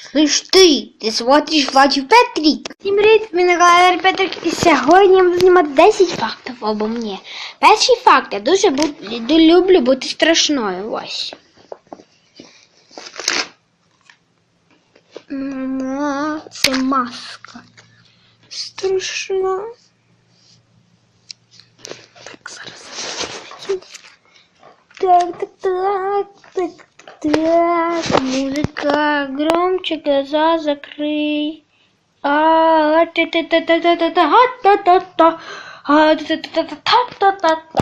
Слышь ты, ти смотриш Владю Петрік? Всім привіт, мене Владимир Петрик, і сьогодні я буду знімати 10 фактів обо мені. Перший факт, я дуже бу- люблю бути страшною, ось. М, Це маска. Страшна. Так, зараз. Так, так, так, так, так, Музыка, громче глаза закрой. А, та та та та та та та та та а та та та та та та та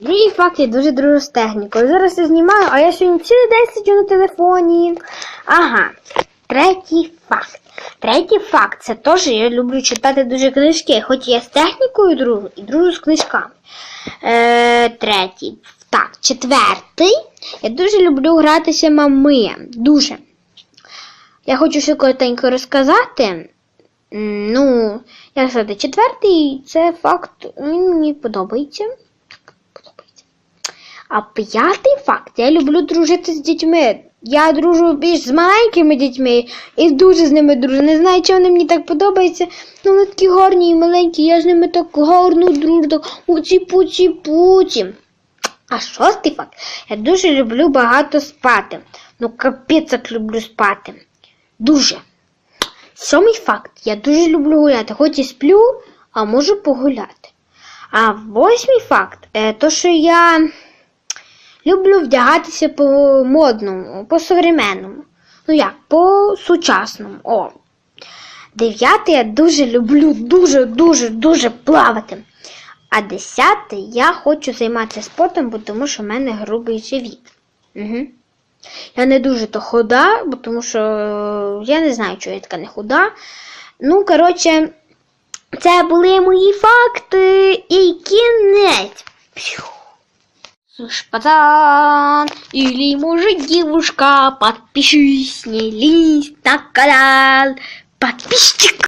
Другий факт я дуже дружу з технікою. Зараз я знімаю, а я сьогодні цілий день сиджу на телефоні. Ага. Третій факт. Третій факт це теж я люблю читати дуже книжки, хоч я з технікою дружу і дружу з книжками. Е, третій. Так, четвертий. Я дуже люблю гратися мами. Дуже. Я хочу ще коротенько розказати. Ну, як сказати, четвертий це факт, він мені подобається. Подобається. А п'ятий факт, я люблю дружити з дітьми. Я дружу більш з маленькими дітьми і дуже з ними дружу. Не знаю, чого вони мені так подобаються. Ну вони такі гарні і маленькі, я з ними так гарно дружу, так уці пуці пуці. А шостий факт, я дуже люблю багато спати. Ну, капець як люблю спати. Дуже. Сьомий факт, я дуже люблю гуляти, хоч і сплю, а можу погуляти. А восьмий факт, е, то що я люблю вдягатися по модному, по современному. Ну як, по сучасному. О. Дев'ятий я дуже люблю, дуже, дуже, дуже плавати. А десятий я хочу займатися спортом, бо тому що в мене грубий живіт. Угу. Я не дуже то худа, бо тому що е, я не знаю, чого я така не худа. Ну, коротше, це були мої факти і кінець. Слышь, пацан, или мужик, девушка, подпишись, не лезь на канал. Подписчик.